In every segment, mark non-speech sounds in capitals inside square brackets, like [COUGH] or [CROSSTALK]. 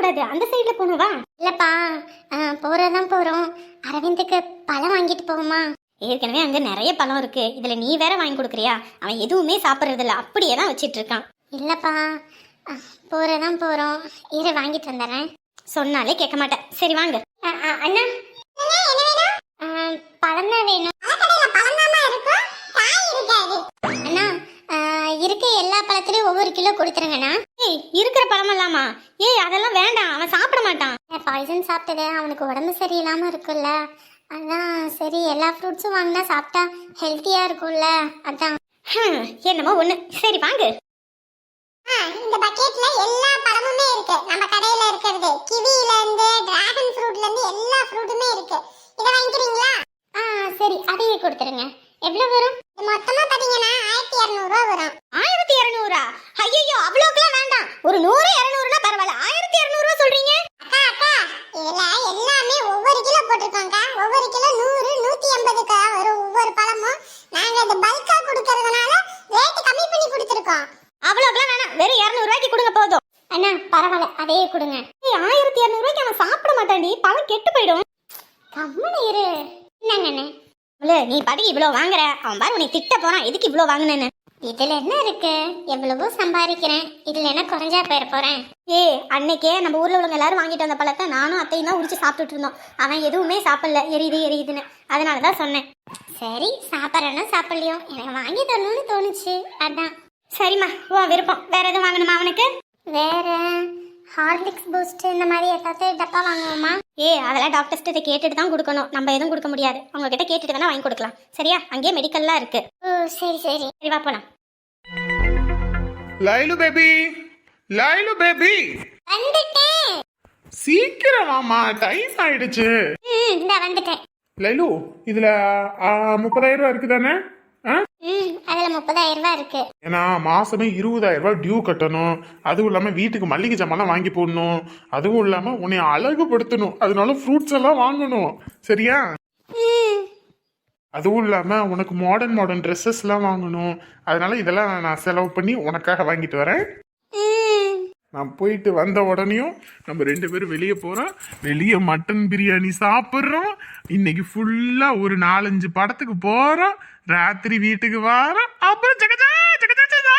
கூடாது அந்த சைடுல போகணும் வா. இல்லப்பா போறதான் போறோம். அரவிந்துக்கு பழம் வாங்கிட்டு போவோமா? ஏற்கனவே அங்க நிறைய பழம் இருக்கு. இதுல நீ வேற வாங்கி கொடுக்குறியா? அவன் எதுவுமே சாப்பிட்றது இல்ல அப்படியே தான் வச்சிட்டு இருக்கான். இல்லப்பா போறதான் போறோம். இரு வாங்கிட்டு வந்துடுறேன். சொன்னாலே கேட்க மாட்டேன். சரி வாங்க. அண்ணா. பழம் தான் வேணும் அண்ணா இருக்க எல்லா பழத்துலயும் ஒவ்வொரு கிலோ கொடுத்துருங்கண்ணா. ஏய் இருக்கிற பழம் இல்லாமா ஏய் அதெல்லாம் வேண்டாம் அவன் சாப்பிட மாட்டான். பாய்சன் சாப்பிட்டது அவனுக்கு உடம்பு சரியில்லாம இருக்குல்ல அதான் சரி எல்லா ஃப்ரூட்ஸும் வாங்கினா சாப்பிட்டா ஹெல்த்தியா இருக்கும்ல. அதான். என்னமோ ஒண்ணு. சரி வாங்க. இந்த பக்கெட்ல எல்லா பழமுமே இருக்கு. நம்ம கடையில இருக்கிறது. கிவில இருந்து டிராகன் ஃப்ரூட்ல இருந்து எல்லா ஃப்ரூட்டுமே இருக்கு. இத வாங்கிக்கிறீங்களா? ஆ சரி அதையே கொடுத்துருங்க. எவ்வளவு வரும்? மொத்தமா பாத்தீங்கன்னா ஆயிரத்தி இரநூறுவா வரும். ஆயிரத்தி இரநூறா? ஐயோ அவ்வளோக்கெல்லாம் வேண்டாம். ஒரு நூறு இரநூறுனா பரவாயில்ல. ஆயிரத்தி இரநூறுவா சொல்றீங்க? அக்கா அக்கா இதுல எல்லாமே ஒவ்வொரு கிலோ போட்டிருக்கோம்க்கா. ஒவ்வொரு கிலோ நூறு நூத்தி எண்பதுக்கா வரும் ஒவ்வொரு பழமும். நாங்க இது பல்கா கொடுக்கறதுனால ரேட் கம்மி பண்ணி கொடுத்துருக்கோம். அவ்வளோக்கெல்லாம் வேணாம். வெறும் இரநூறுவாய்க்கு கொடுங்க போதும். அண்ணா பரவாயில்ல. அதையே கொடுங்க. ஏய் ஆயிரத்தி இரநூறுவாய்க்கு அவன் சாப்பிட மாட்டான்டி. பழம் கெட்டு போயிடும். கம்மனு இரு. என்னங்கண்ணே இவ்வளோ நீ பாட்டுக்கு இவ்வளோ வாங்குற. அவன் பாரு உன்னை திட்ட போறான். எதுக்கு இவ்வளோ வாங்கினேன்னு. இதுல என்ன இருக்கு? எவ்வளவோ சம்பாதிக்கிறேன். இதுல என்ன குறைஞ்சா போயிட போறேன்? ஏ அன்னைக்கே நம்ம ஊர்ல உள்ளவங்க எல்லாரும் வாங்கிட்டு வந்த பழத்தை நானும் அத்தையும் தான் உரிச்சு சாப்பிட்டுட்டு இருந்தோம். அவன் எதுவுமே சாப்பிடல. எரியுது எரியுதுன்னு. அதனால தான் சொன்னேன். சரி சாப்பிட்றேன்னா சாப்பிடலையோ? எனக்கு வாங்கி தரணும்னு தோணுச்சு. அதான். சரிம்மா உன் விருப்பம். வேற எதுவும் வாங்கணுமா அவனுக்கு? வேற? ஹார்லிக்ஸ் பூஸ்ட் இந்த மாதிரி ஏதாவது டப்பா வாங்குவோமா? ஏ அதெல்லாம் டாக்டர்ஸ்கிட்ட கேட்டுட்டு தான் கொடுக்கணும். நம்ம எதுவும் கொடுக்க முடியாது. அவங்க கிட்ட கேட்டுட்டு வேணா வாங்கி கொடுக்கலாம். சரியா? அங்கேயே மெடிக்கல்லாம் இருக்கு. ஓ சரி சரி. சரி வா போலாம். லைலு பேபி! லைலு பேபி! வந்துட்டேன். சீக்கிரம் வாமா டைம் ஆயிடுச்சு. ம் இந்த வந்துட்டேன். லைலு இதுல முப்பதாயிரம் ரூபாய் இருக்குதானே? அதுல முப்பதாயிரம் ரூபாய் இருக்கு. ஏன்னா மாசமே இருபதாயிரம் ரூபாய் டியூ கட்டணும். அதுவும் இல்லாம வீட்டுக்கு மல்லிகை ஜாமான்லாம் வாங்கி போடணும். அதுவும் இல்லாம உன்னை அழகுபடுத்தணும். அதனால ஃப்ரூட்ஸ் எல்லாம் வாங்கணும். சரியா? அதுவும் இல்லாம உனக்கு மாடர்ன் மாடர்ன் ட்ரெஸ்ஸஸ் எல்லாம் வாங்கணும். அதனால இதெல்லாம் நான் செலவு பண்ணி உனக்காக வாங்கிட்டு வரேன். நான் போயிட்டு வந்த உடனேயும் நம்ம ரெண்டு பேரும் வெளியே போறோம். வெளியே மட்டன் பிரியாணி சாப்பிட்றோம். இன்னைக்கு ஃபுல்லா ஒரு நாலஞ்சு படத்துக்கு போறோம். ராத்திரி வீட்டுக்கு வரோம். அப்புறம் ஜகஜா ஜகஜா.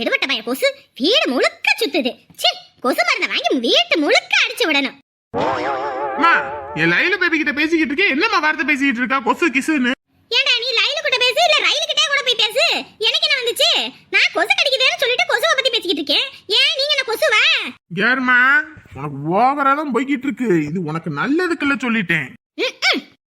எடுபட்ட பைய கொசு வீடு முழுக்க சுத்துது. கொசு மருந்தை வாங்கி வீட்டு முழுக்க அடிச்சு விடணும். அம்மா என் லைல பேபி கிட்ட பேசிக்கிட்டு இருக்கேன். என்னம்மா வார்த்தை பேசிக்கிட்டு இருக்கா? கொசு கிசுன்னு. ஏன்டா நீ லைனு கிட்ட பேசு இல்ல ரயிலு கிட்டே போய் பேசு. எனக்கு என்ன வந்துச்சு? நான் கொசு கடிக்குதுன்னு சொல்லிட்டு கொசுவை பத்தி பேசிக்கிட்டு இருக்கேன். ஏன் நீங்க என்ன கொசுவா? ஏர்மா உனக்கு ஓவரா தான் போய்கிட்டு இருக்கு. இது உனக்கு நல்லதுக்குள்ள சொல்லிட்டேன்.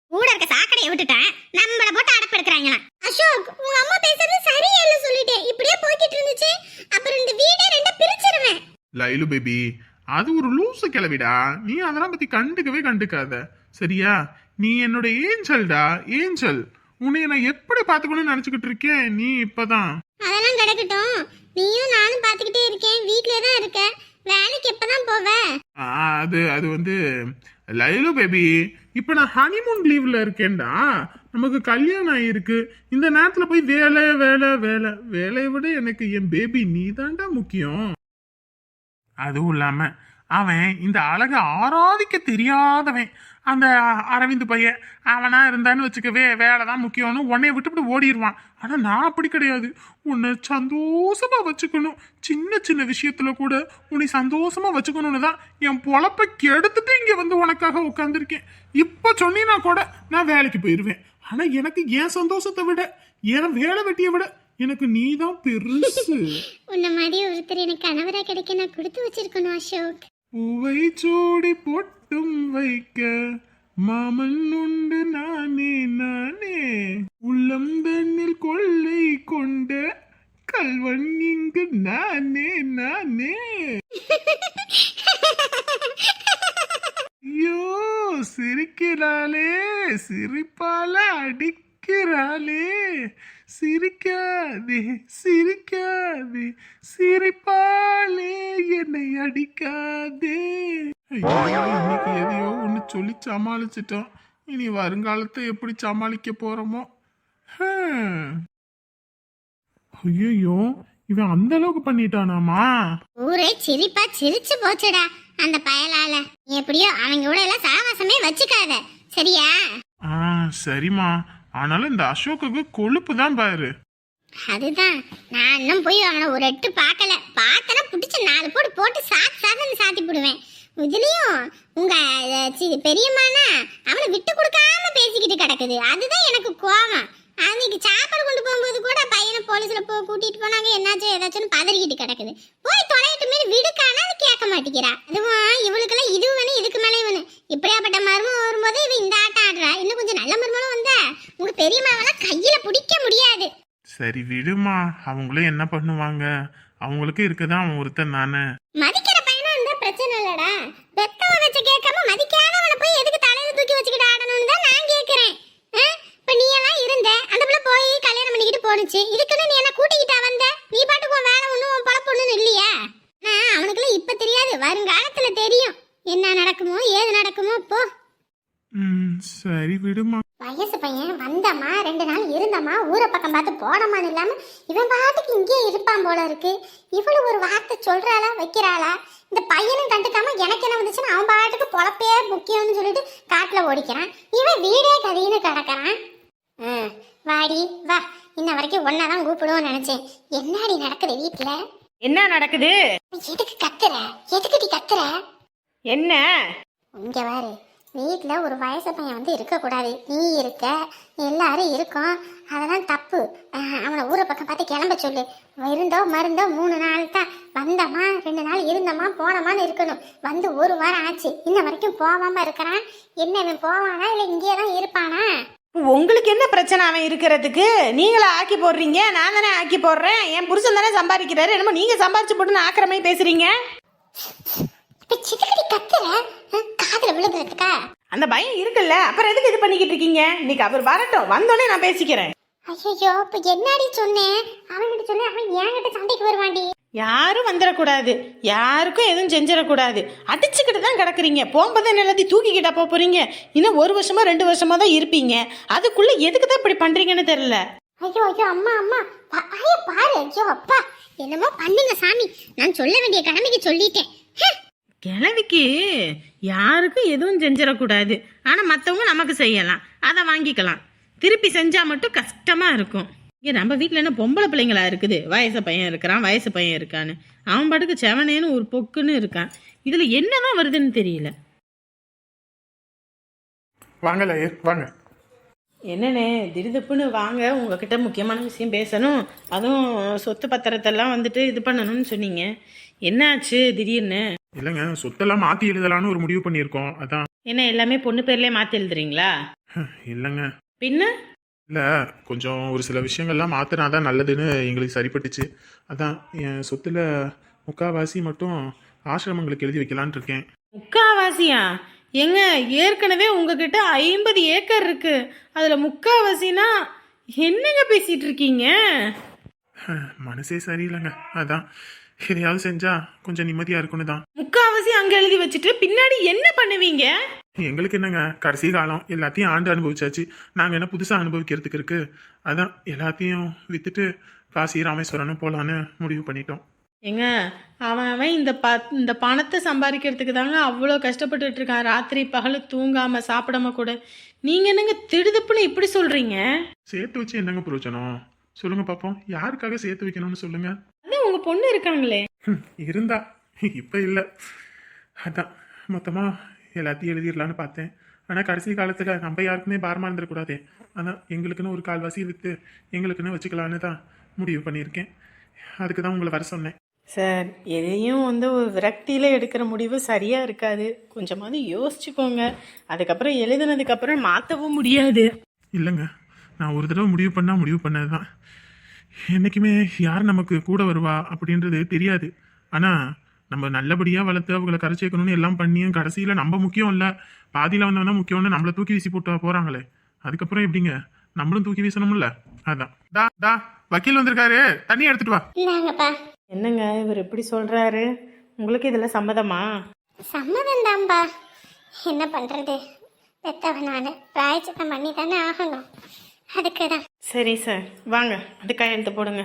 கூட இருக்க சாக்கடையை விட்டுட்டேன். நம்மள போட்டு அடப்பு எடுக்கிறாங்களா. அசோக் உங்க அம்மா பேசுறது சரியா இல்ல சொல்லிட்டேன். இப்படியே போய்கிட்டு இருந்துச்சு. அப்புறம் இந்த வீடே ரெண்டா பிரிச்சிருவேன். லைலு பேபி அது ஒரு லூசு கிளவிடா. நீ அதெல்லாம் பத்தி கண்டுக்கவே கண்டுக்காத. சரியா? நீ என்னோட ஏஞ்சல்டா. ஏஞ்சல். உன்னை நான் எப்படி பாத்துக்கணும்னு நினைச்சுக்கிட்டு இருக்கேன்? நீ இப்பதான். அதெல்லாம் கிடக்கட்டும். நீயும் நானும் பாத்துக்கிட்டே இருக்கேன். வீட்லயே தான் இருக்க. வேலைக்கு எப்பதான் போவ? அது அது வந்து லைலு பேபி இப்ப நான் ஹனிமூன் லீவ்ல இருக்கேன்டா. நமக்கு கல்யாணம் ஆயிருக்கு. இந்த நேரத்துல போய் வேலை வேலை வேலை வேலையை விட எனக்கு என் பேபி நீ தான்டா முக்கியம். அதுவும் இல்லாம அவன் இந்த அழகை ஆராதிக்க தெரியாதவன். அந்த அரவிந்த் பையன் அவனா இருந்தான்னு வச்சுக்கவே வேலை தான் முக்கியம்னு உன்னைய விட்டுவிட்டு ஓடிடுவான் ஆனா நான் அப்படி கிடையாது. உன்னை சந்தோஷமா வச்சுக்கணும். சின்ன சின்ன விஷயத்துல கூட உன்னை சந்தோஷமா வச்சுக்கணும்னு தான் என் பொழப்ப கெடுத்துட்டு இங்க வந்து உனக்காக உட்காந்துருக்கேன் இப்ப சொன்னீனா கூட நான் வேலைக்கு போயிருவேன். ஆனா எனக்கு என் சந்தோஷத்தை விட என் வேலை வெட்டியை விட எனக்கு நீ தான் பெருசு. [LAUGHS] உன்ன மாதிரி ஒருத்தர் எனக்கு கணவரா கிடைக்க நான் கொடுத்து வச்சிருக்கணும் அசோக். பூவை சூடி பொட்டும் வைக்க மாமன் உண்டு நானே நானே. உள்ளம் தன்னில் கொள்ளை கொண்ட கல்வன் இங்கு நானே நானே. [LAUGHS] ஐயோ சிரிக்கிறாளே சிரிப்பால அடிக்கிறாளே. சிரிக்காதே சிரிக்காதே சிரிப்பாலே என்னை அடிக்காதே. ஐயோ இன்னைக்கு எதையோ ஒன்று சொல்லி சமாளிச்சிட்டோம். இனி வருங்காலத்தை எப்படி சமாளிக்க போறோமோ? ஐயோ இவன் அந்த அளவுக்கு பண்ணிட்டானாமா? ஊரே சிரிப்பா சிரிச்சு போச்சுடா அந்த பயலால. நீ எப்படியோ அவங்க கூட எல்லாம் சாவாசமே வச்சுக்காத. சரியா? ஆ சரிம்மா. ஆனாலும் இந்த அசோக்குக்கு கொழுப்பு தான் பாரு. அதுதான். நான் இன்னும் போய் அவனை ஒரு எட்டு பார்க்கல. பார்த்தனா பிடிச்சி நாலு போட்டு போட்டு சாத்து சாத்துன்னு சாத்தி போடுவேன். இதுலயும் உங்க பெரியம்மானா அவனை விட்டு கொடுக்காம பேசிக்கிட்டு கிடக்குது. அதுதான் எனக்கு கோவம். அன்னைக்கு சாப்பாடு கொண்டு போகும்போது கூட பையனை போலீஸ்ல போ கூட்டிட்டு போனாங்க என்னாச்சும் ஏதாச்சும் பதறிக்கிட்டு கிடக்குது. போய் தொலையிட்டு மீறி விடுக்கானா அது கேட்க மாட்டேங்கிறா. அதுவும் இவளுக்கெல்லாம் இது வேணும் இதுக்கு மேலே வேணும். இப்படியாப்பட்ட மருமம் வரும்போது இவ இந்த ஆட்டம் ஆடுறா. இன்னும் கொஞ்சம் நல்ல மருமனும் வந்தா உங்க பெரியம்மாவெல்லாம் கையில பிடிக்க முடியாது. சரி விடுமா. அவங்களும் என்ன பண்ணுவாங்க? அவங்களுக்கு இருக்குதான் அவன் ஒருத்தன் இருந்தா பிரச்சனை இல்லடா. பெத்தவ வச்சு கேட்காம மதிக்காதவனை போய் எதுக்கு தலையில தூக்கி வச்சுக்கிட்டு ஆடணும்னு தான் நான் கேக்குறேன் ஆ? இப்ப நீ எல்லாம் இருந்த அந்த பிள்ளை போய் கல்யாணம் பண்ணிக்கிட்டு போனுச்சு இதுக்குன்னு நீ என்ன கூட்டிக்கிட்டா வந்த? நீ பாட்டுக்கு உன் வேலை ஒண்ணும் உன் பழப்பு ஒண்ணும் இல்லையா? ஆனா அவனுக்குலாம் இப்ப தெரியாது. வருங்காலத்துல தெரியும். என்ன நடக்குமோ ஏது நடக்குமோ போ. சரி விடுமா. வயசு பையன் வந்தம்மா ரெண்டு நாள் இருந்தம்மா ஊரை பக்கம் பார்த்து போனமான்னு இல்லாம இவன் பாட்டுக்கு இங்கேயே இருப்பான் போல இருக்கு. இவளு ஒரு வார்த்தை சொல்றாளா வைக்கிறாளா? இந்த பையனும் கண்டுக்காம எனக்கு என்ன வந்துச்சுன்னா அவன் பாட்டுக்கு பொழப்பே முக்கியம்னு சொல்லிட்டு காட்டுல ஓடிக்கிறான். இவன் வீடே கதின்னு கிடக்குறான். ஆ, வாடி வா. இன்ன வரைக்கும் ஒன்னாதான் கூப்பிடுவோம்னு நினைச்சேன். என்னடி நடக்குது வீட்டுல என்ன நடக்குது? எதுக்கு கத்துற? எதுக்குடி கத்துற? என்ன? இங்க பாரு வீட்டில் ஒரு வயசு பையன் வந்து இருக்கக்கூடாது. நீ இருக்க எல்லாரும் இருக்கோம். அதெல்லாம் தப்பு. அவனை ஊரை பக்கம் பார்த்து கிளம்ப சொல்லு. இருந்தோ மருந்தோ மூணு நாள் தான். வந்தோமா ரெண்டு நாள் இருந்தோமா போனோமான்னு இருக்கணும். வந்து ஒரு வாரம் ஆச்சு. இன்ன வரைக்கும் போகாம இருக்கிறான். என்ன இவன் போவானா இல்லை இங்கேயே தான் இருப்பானா? உங்களுக்கு என்ன பிரச்சனை அவன் இருக்கிறதுக்கு? நீங்களா ஆக்கி போடுறீங்க? நான் தானே ஆக்கி போடுறேன். என் புருஷன் தானே சம்பாதிக்கிறாரு. என்னமோ நீங்க போட்டு போட்டுன்னு ஆக்கிரமே பேசுறீங்க. சித்துக்கடி கத்துற? காதுல விழுதுறதுக்கா அந்த பயம் இருக்குல்ல. அப்புறம் எதுக்கு இது பண்ணிக்கிட்டு இருக்கீங்க? இன்னைக்கு அவர் வரட்டும். வந்தோடனே நான் பேசிக்கிறேன். ஐயோ இப்ப என்னடி சொன்னேன் அவன்கிட்ட சொன்னேன் அவன் என்கிட்ட சண்டைக்கு வருவான்டி. யாரும் வந்துடக்கூடாது. யாருக்கும் எதுவும் செஞ்சிடக்கூடாது. அடிச்சுக்கிட்டு தான் கிடக்குறீங்க. போகும்போது எல்லாத்தையும் தூக்கிக்கிட்டா போக போறீங்க? இன்னும் ஒரு வருஷமா ரெண்டு வருஷமா தான் இருப்பீங்க. அதுக்குள்ள எதுக்கு தான் இப்படி பண்றீங்கன்னு தெரியல. ஐயோ ஐயோ அம்மா அம்மா. ஐயோ பாரு. ஐயோ அப்பா. என்னமோ பண்ணுங்க சாமி. நான் சொல்ல வேண்டிய கடமைக்கு சொல்லிட்டேன். கிழவிக்கு யாருக்கும் எதுவும் செஞ்சிடக்கூடாது. ஆனால் மற்றவங்க நமக்கு செய்யலாம். அதை வாங்கிக்கலாம். திருப்பி செஞ்சால் மட்டும் கஷ்டமாக இருக்கும். இங்கே நம்ம வீட்டில் என்ன பொம்பளை பிள்ளைங்களா இருக்குது? வயசு பையன் இருக்கிறான் வயசு பையன் இருக்கான்னு. அவன் பாட்டுக்கு செவனேன்னு ஒரு பொக்குன்னு இருக்கான். இதில் என்னதான் வருதுன்னு தெரியல. வாங்கல வாங்க. என்னண்ணே திடுதப்புன்னு வாங்க. உங்ககிட்ட முக்கியமான விஷயம் பேசணும். அதுவும் சொத்து பத்திரத்தெல்லாம் வந்துட்டு இது பண்ணணும்னு சொன்னீங்க. என்னாச்சு திடீர்னு? இல்லைங்க சொத்தெல்லாம் மாத்தி எழுதலான்னு ஒரு முடிவு பண்ணியிருக்கோம். அதான். என்ன எல்லாமே பொண்ணு பேர்லேயே மாற்றி எழுதுறீங்களா? இல்லைங்க. பின்ன? இல்ல கொஞ்சம் ஒரு சில விஷயங்கள்லாம் மாத்தினாதான் நல்லதுன்னு எங்களுக்கு சரிப்பட்டுச்சு. அதான் என் சொத்துல முக்காவாசி மட்டும் ஆசிரமங்களுக்கு எழுதி வைக்கலான்னு இருக்கேன். முக்காவாசியா? எங்க ஏற்கனவே உங்ககிட்ட ஐம்பது ஏக்கர் இருக்கு. அதுல முக்காவாசினா என்னங்க பேசிட்டு இருக்கீங்க? மனசே சரியில்லைங்க. அதான். எதையாவது செஞ்சா கொஞ்சம் நிம்மதியா இருக்கும்னு தான். முக்காவாசி அங்க எழுதி வச்சுட்டு பின்னாடி என்ன பண்ணுவீங்க? எங்களுக்கு என்னங்க? கடைசி காலம் எல்லாத்தையும் ஆண்டு அனுபவிச்சாச்சு. நாங்க என்ன புதுசா அனுபவிக்கிறதுக்கு இருக்கு? அதான் எல்லாத்தையும் வித்துட்டு காசி ராமேஸ்வரனும் போலான்னு முடிவு பண்ணிட்டோம். ஏங்க அவன் அவன் இந்த ப இந்த பணத்தை சம்பாதிக்கிறதுக்கு தாங்க அவ்வளோ கஷ்டப்பட்டுட்டு இருக்கான். ராத்திரி பகல் தூங்காம சாப்பிடாம கூட. நீங்க என்னங்க திடுதுப்புன்னு இப்படி சொல்றீங்க? சேர்த்து வச்சு என்னங்க பிரயோஜனம்? சொல்லுங்க பாப்போம். யாருக்காக சேர்த்து வைக்கணும்னு சொல்லுங்க? அதான் உங்க பொண்ணு இருக்காங்களே? இருந்தா. இப்ப இல்ல. அதான். மொத்தமா எல்லாத்தையும் எழுதிடலான்னு பார்த்தேன். ஆனா கடைசி காலத்துல நம்ம யாருக்குமே பாரமா இருந்துடக்கூடாதே அதான் எங்களுக்குன்னு ஒரு கால்வாசி வித்து எங்களுக்குன்னு வச்சுக்கலான்னு தான் முடிவு பண்ணியிருக்கேன். அதுக்கு தான் உங்களை வர சொன்னேன். சார் எதையும் வந்து ஒரு விரக்தியில் எடுக்கிற முடிவு சரியாக இருக்காது. கொஞ்சமாவது யோசிச்சுக்கோங்க. அதுக்கப்புறம் எழுதுனதுக்கப்புறம் மாற்றவும் முடியாது. இல்லைங்க. நான் ஒரு தடவை முடிவு பண்ணால் முடிவு பண்ணது தான் என்றைக்குமே யார் நமக்கு கூட வருவா அப்படின்றது தெரியாது. ஆனால் நம்ம நல்லபடியாக வளர்த்து அவங்கள கரை சேர்க்கணும்னு எல்லாம் பண்ணியும் கடைசியில் நம்ம முக்கியம் இல்லை. பாதியில் வந்தவன் முக்கியம்னு நம்மளை தூக்கி வீசி போட்டு போகிறாங்களே அதுக்கப்புறம் எப்படிங்க? நம்மளும் தூக்கி வீசணும்ல அதான். டா டா வக்கீல் வந்திருக்காரு. தண்ணி எடுத்துட்டு வா. என்னங்க இவர் எப்படி சொல்கிறாரு உங்களுக்கு இதில் சம்மதமா? சம்மதம் தான்பா என்ன பண்றது? பெத்தவன் நான் பிராயச்சித்தம் பண்ணி தானே ஆகணும். அதுக்கு தான் சரி சார் வாங்க. அது கையெழுத்து போடுங்க.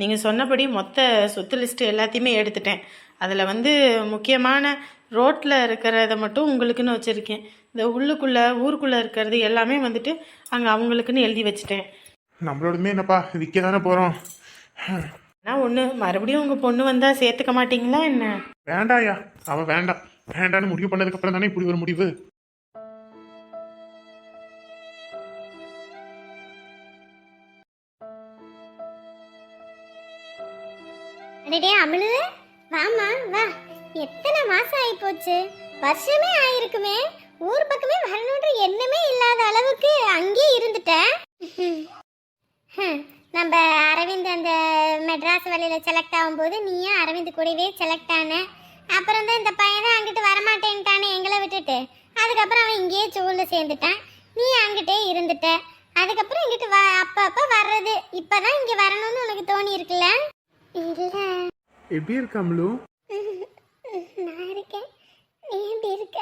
நீங்கள் சொன்னபடி மொத்த சொத்து லிஸ்ட்டு எல்லாத்தையுமே எடுத்துட்டேன். அதில் வந்து முக்கியமான ரோட்டில் இருக்கிறத மட்டும் உங்களுக்குன்னு வச்சுருக்கேன். இந்த உள்ளுக்குள்ளே ஊருக்குள்ளே இருக்கிறது எல்லாமே வந்துட்டு அங்கே அவங்களுக்குன்னு எழுதி வச்சுட்டேன். நம்மளோடமே என்னப்பா? விற்க தானே போகிறோம் ஆனால் ஒன்று மறுபடியும் உங்கள் பொண்ணு வந்தால் சேர்த்துக்க மாட்டீங்களா என்ன? வேண்டாயா? அவ வேண்டாம் வேண்டான்னு முடிவு பண்ணதுக்கு அப்புறம் தானே இப்படி ஒரு முடிவு? அடடே அமிழு வாமா வா. எத்தனை மாசம் ஆகி போச்சு வருஷமே ஆயிருக்குமே. ஊர் பக்கமே வரணுன்ற எண்ணமே இல்லாத அளவுக்கு அங்கேயே இருந்துட்டேன். நம்ம அரவிந்த் அந்த மெட்ராஸ் வழியில் செலக்ட் ஆகும்போது நீயும் அரவிந்த் கூடவே செலக்ட் ஆன. அப்புறம் தான் இந்த பையனை அங்கிட்டு வரமாட்டேன்ட்டானே எங்களை விட்டுட்டு. அதுக்கப்புறம் அவன் இங்கேயே சூழ்ல சேர்ந்துட்டான். நீ அங்கிட்டே இருந்துட்ட. அதுக்கப்புறம் இங்கிட்டு வ அப்பப்போ வர்றது. இப்போ தான் இங்கே வரணும்னு உனக்கு தோணி இருக்குல்ல எப்படி இருக்காமலு நான் இருக்கேன். நீ எப்படி இருக்க?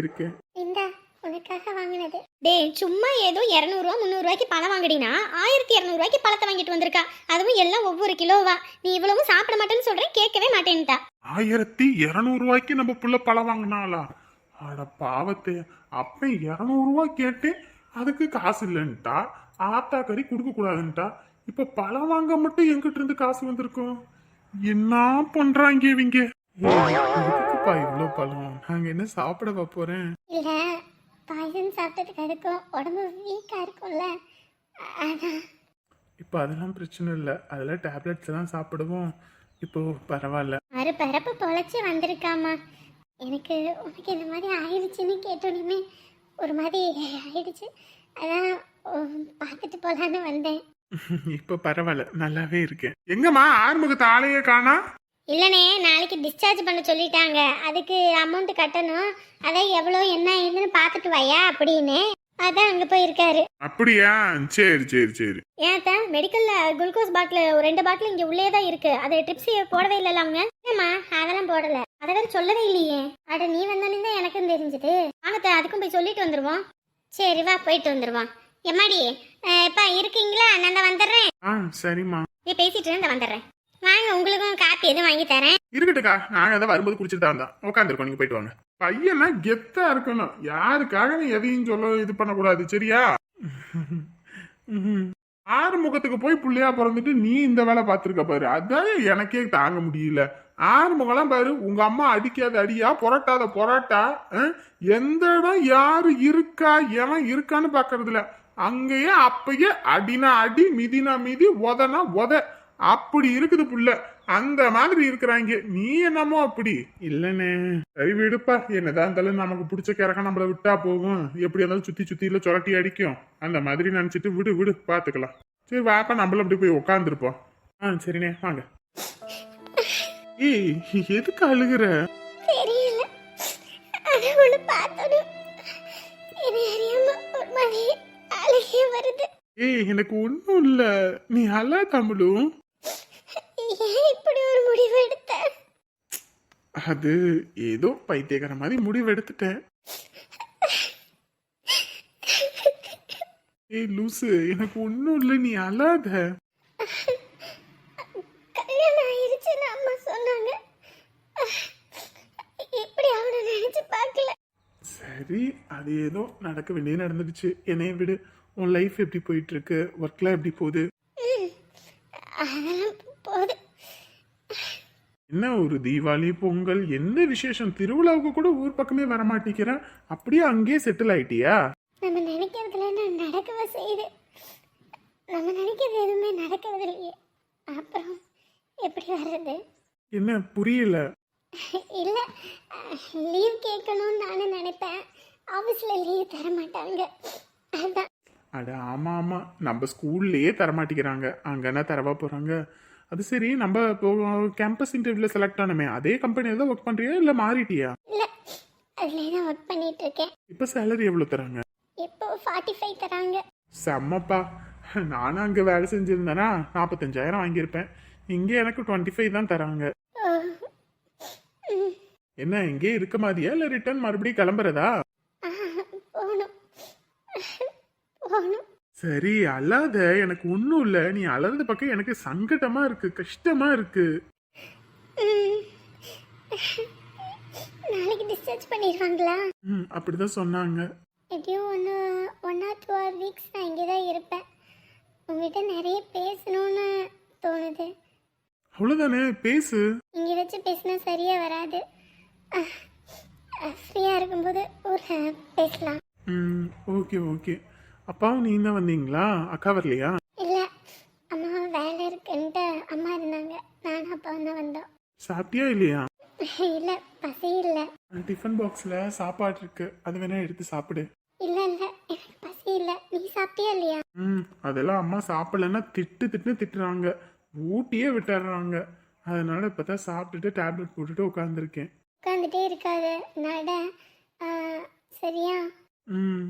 இருக்கேன் இந்தா உனக்காக வாங்கினது. டேய் சும்மா ஏதோ இரநூறுவா முந்நூறுவாய்க்கு பழம் வாங்குடினா ஆயிரத்தி இரநூறுவாய்க்கு பழத்தை வாங்கிட்டு வந்திருக்கா. அதுவும் எல்லாம் ஒவ்வொரு கிலோவா. நீ இவ்வளவும் சாப்பிட மாட்டேன்னு சொல்றேன் கேட்கவே மாட்டேன்ட்டா. ஆயிரத்தி இருநூறு ரூபாய்க்கு நம்ம புள்ள பழம் வாங்கினாளா? அட பாவத்தே அப்ப இருநூறு ரூபாய் கேட்டேன் அதுக்கு காசு இல்லைன்ட்டா. ஆத்தா கறி கொடுக்க கூடாதுன்ட்டா இப்ப பழம் வாங்க மட்டும் எங்கிட்ட இருந்து காசு வந்திருக்கும். என்ன பண்றாங்க இவங்க? எதுக்குப்பா இவ்வளோ பழம்? நாங்க என்ன சாப்பிடவா போறேன்? இல்ல பாய்சன் சாப்பிட்டதுக்கு அதுக்கும் உடம்பு வீக்கா இருக்கும்ல. இப்போ அதெல்லாம் பிரச்சனை இல்லை. அதெல்லாம் டேப்லெட்ஸ் எல்லாம் சாப்பிடுவோம். இப்போ பரவாயில்ல. மறு பரப்பு பொழைச்சி வந்திருக்காமா. எனக்கு உனக்கு இந்த மாதிரி ஆயிடுச்சுன்னு கேட்டோன்னே ஒரு மாதிரி ஆயிடுச்சு. அதான் பார்த்துட்டு போலான்னு வந்தேன். [LAUGHS] இப்போ பரவாயில்ல நல்லாவே இருக்கேன் எங்கம்மா ஆறுமுகத்தை ஆளையே காணா? இல்லைண்ணே நாளைக்கு டிஸ்சார்ஜ் பண்ண சொல்லிட்டாங்க. அதுக்கு அமௌண்ட் கட்டணும். அதான் எவ்வளோ என்ன ஏதுன்னு பார்த்துட்டு வாயா அப்படின்னு. அதான் அங்கே போயிருக்காரு. அப்படியா? சரி சரி சரி. ஏன்த்த மெடிக்கல்ல குளுக்கோஸ் பாட்டில் ஒரு ரெண்டு பாட்டில் இங்க உள்ளே தான் இருக்கு. அது ட்ரிப்ஸ் போடவே இல்லைல்ல அவங்க? இல்லைம்மா அதெல்லாம் போடல. அதை வேற சொல்லவே இல்லையே. அட நீ வந்தானே தான் எனக்கும் தெரிஞ்சது. வாங்கத்த அதுக்கும் போய் சொல்லிட்டு வந்துருவோம். சரி வா போயிட்டு வந்துடுவோம் எம்மாடி இப்போ இருக்கீங்களா நான் தான் வந்துடுறேன் ஆ சரிம்மா. நீ பேசிட்டு இருந்தா வந்துடுறேன். வாங்க உங்களுக்கும் காப்பி எதுவும் வாங்கி தரேன். இருக்கட்டுக்கா நாங்க அதை வரும்போது குடிச்சிட்டு தான் இருந்தோம் உட்காந்துருக்கோம் நீங்க போயிட்டு வாங்க. பையனா கெத்தா இருக்கணும். யாருக்காக நீ எதையும் சொல்ல இது பண்ணக்கூடாது சரியா? ஆறு முகத்துக்கு போய் புள்ளையா பிறந்துட்டு நீ இந்த வேலை பார்த்துருக்க பாரு. அதான் எனக்கே தாங்க முடியல. ஆறு முகம்லாம் பாரு உங்க அம்மா அடிக்காத அடியா புரட்டாத புரட்டா எந்த இடம் யாரு இருக்கா எவன் இருக்கான்னு பாக்குறதுல அங்கேயே அப்பயே அடினா அடி மிதினா மிதி உதனா உத அப்படி இருக்குது புள்ள. அந்த மாதிரி இருக்கிறாங்க. நீ என்னமோ அப்படி? இல்லனே. சரி விடுப்பா. என்னதான் இருந்தாலும் நமக்கு பிடிச்ச கிறக்க நம்மள விட்டா போகும். எப்படி இருந்தாலும் சுத்தி சுத்தியில சுரட்டி அடிக்கும். அந்த மாதிரி நினைச்சிட்டு விடு விடு பாத்துக்கலாம். சரி வாப்பா நம்மள அப்படி போய் உட்காந்துருப்போம் ஆ சரிண்ணே வாங்க. ஏய் எதுக்கு அழுகுற? தெரியல. அழகே வருது. ஏய் எனக்கு ஒன்றும் இல்ல. நீ அல்ல தமிழும் ஏன் இப்படி ஒரு முடிவு எடுத்த? அது ஏதோ பைத்தியக்கார மாதிரி முடிவு எடுத்துட்டேன் ஏய் லூசு எனக்கு ஒன்றும் இல்லை. நீ அழாத. கல்யாணம் ஆயிருச்சுன்னு அம்மா சொன்னாங்க. இப்படி அவனை நினைச்சு பார்க்கல சரி அது ஏதோ நடக்க வேண்டியது நடந்துடுச்சு. என்னைய விடு. உன் லைஃப் எப்படி போயிட்டு இருக்கு ஒர்க்லாம் எப்படி போகுது? என்ன ஒரு தீபாவளி பொங்கல்? என்ன விசேஷம்? திருவிழாவுக்கு கூட ஊர் பக்கமே வர மாட்டேங்கிறேன் அப்படியே அங்கேயே செட்டில் ஆயிட்டியா? நம்ம நினைக்கிறதுல நான் நடக்கவே செய்யுது? நம்ம நினைக்கிறது எதுவுமே நடக்கிறது இல்லையே அப்புறம் எப்படி வர்றது? என்ன புரியல. இல்லை லீவ் கேட்கணும்னு நானும் நினைப்பேன். ஆஃபீஸில் லீவ் தர மாட்டாங்க அதான். அட ஆமா ஆமா. நம்ம ஸ்கூல்லையே தரமாட்டேங்கிறாங்க. அங்கன்னா தரவா போறாங்க? அது சரி நம்ம இப்போ கேம்பஸ் இன்டர்வியூல செலக்ட் ஆனமே. அதே கம்பெனியில தான் ஒர்க் பண்றியா இல்ல மாறிட்டியா? இல்லை அதிலே தான் ஒர்க் பண்ணிட்டு இருக்கேன் இப்ப சேலரி எவ்வளவு தராங்க? இப்போ ஃபார்ட்டி ஃபைவ் தராங்க. செம்மப்பா. நானும் அங்க வேலை செஞ்சிருந்தேனா நாற்பத்தஞ்சாயிரம் வாங்கியிருப்பேன். இங்கே எனக்கு டுவெண்ட்டி ஃபைவ் தான் தராங்க. என்ன இங்கே இருக்க மாதிரியா? இல்ல ரிட்டர்ன் மறுபடியும் கிளம்புறதா? சரி அழாத. எனக்கு ஒன்றும் இல்லை. நீ அழறத பக்கம் எனக்கு சங்கடமா இருக்கு கஷ்டமா இருக்கு. நாளைக்கு டிஸ்சார்ஜ் பண்ணிடுவாங்களா? ம் அப்படிதான் சொன்னாங்க. எப்படியும் ஒன்று one or two or weeks நான் இங்கே தான் இருப்பேன். உங்ககிட்ட நிறைய பேசணும்னு தோணுது. அவ்வளோதானே பேசு. இங்கே வச்சு பேசினா சரியாக வராது. ஃப்ரீயாக இருக்கும்போது ஊரில் பேசலாம். ம் ஓகே ஓகே. அப்பாவும் நீ தான் வந்தீங்களா? அக்கா வரலையா? இல்லை அம்மா வேலை இருக்குன்ட்டு அம்மா இருந்தாங்க. நானும் அப்பா தான் வந்தோம். சாப்பிட்டியா இல்லையா? இல்லை பசி இல்லை. டிஃபன் பாக்ஸில் சாப்பாடு இருக்கு. அது வேணா எடுத்து சாப்பிடு. இல்லை இல்லை எனக்கு பசி இல்லை. நீ சாப்பிட்டியா இல்லையா? ம் அதெல்லாம் அம்மா சாப்பிடலன்னா திட்டு திட்டுன்னு திட்டுறாங்க. ஊட்டியே விட்டுறாங்க. அதனால இப்போ தான் சாப்பிட்டுட்டு டேப்லெட் போட்டுட்டு உட்காந்துருக்கேன் உட்காந்துட்டே இருக்காது. நட. சரியா? ம்.